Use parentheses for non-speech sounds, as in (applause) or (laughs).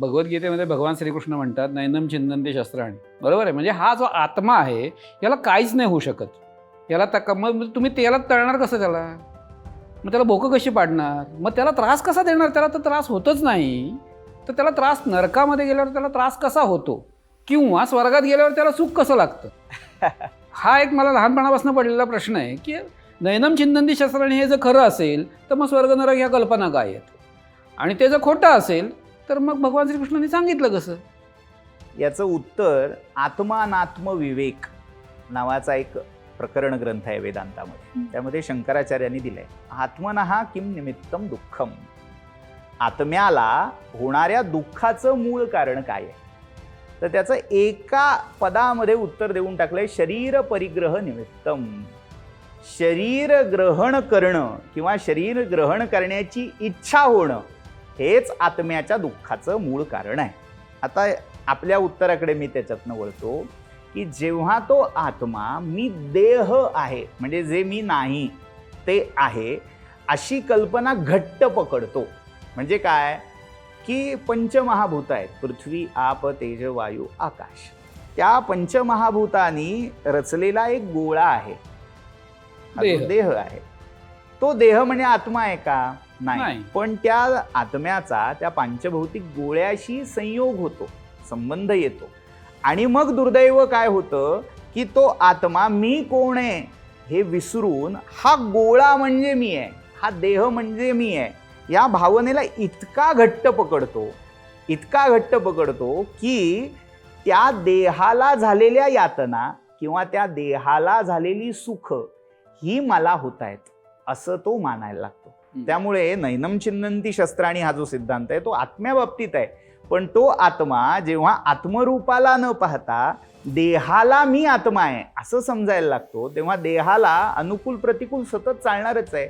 भगवद्गीतेमध्ये भगवान श्रीकृष्ण म्हणतात नैनम चिंतनते शस्त्राणी. बरोबर आहे. म्हणजे हा जो आत्मा आहे याला काहीच नाही होऊ शकत. याला तक मग तुम्ही त्याला तळणार कसं त्याला? मग त्याला भोकं कशी पाडणार? मग त्याला त्रास कसा देणार? त्याला तर त्रास होतच नाही. तर त्याला त्रास नरकामध्ये गेल्यावर त्याला त्रास कसा होतो? किंवा स्वर्गात गेल्यावर त्याला सुख कसं लागतं? (laughs) हा एक मला लहानपणापासून पडलेला प्रश्न आहे की नैनम चिंतनती शस्त्राणी हे जर खरं असेल तर मग स्वर्ग नरक ह्या कल्पना काय आहेत आणि ते जर खोटं असेल तर मग भगवान श्रीकृष्णांनी सांगितलं कसं? याचं उत्तर आत्मानात्म विवेक नावाचा एक प्रकरण ग्रंथ आहे वेदांतामध्ये. त्यामध्ये शंकराचार्यांनी दिलंय आत्मनहा किम निमित्तम दुःखम? आत्म्याला होणाऱ्या दुःखाचं मूळ कारण काय आहे? तर त्याचं एका पदामध्ये उत्तर देऊन टाकलंय शरीर परिग्रह निमित्तम. शरीर ग्रहण करणं किंवा शरीर ग्रहण करण्याची इच्छा होणं हेच आत्म्याच्या दुःखाचं मूळ कारण आहे. आता आपल्या उत्तराकडे मी त्याच्यातनं वळतो की जेव्हा तो आत्मा मी देह आहे म्हणजे जे मी नाही ते आहे अशी कल्पना घट्ट पकडतो. म्हणजे काय? की पंचमहाभूत आहेत पृथ्वी आप तेज वायू आकाश. त्या पंचमहाभूतानी रचलेला एक गोळा आहे. देह आहे. तो देह म्हणजे आत्मा आहे का? नाही. नाही. पण त्या आत्म्याचा त्या पांचभौतिक गोळ्याशी संयोग होतो संबंध येतो. आणि मग दुर्दैव काय होतं? की तो आत्मा मी कोण आहे? हे विसरून हा गोळा म्हणजे मी आहे हा देह म्हणजे मी आहे या भावनेला इतका घट्ट पकडतो इतका घट्ट पकडतो की त्या देहाला झालेल्या यातना किंवा त्या देहाला झालेली सुख ही मला होत आहेत असं तो मानायला लागतो. त्यामुळे नैनम चिन्हंती शस्त्राणी हा जो सिद्धांत आहे तो आत्म्याबाबतीत आहे. पण तो आत्मा जेव्हा आत्मरूपाला न पाहता देहाला मी आत्मा आहे असं समजायला लागतो तेव्हा देहाला अनुकूल प्रतिकूल सतत चालणारच आहे.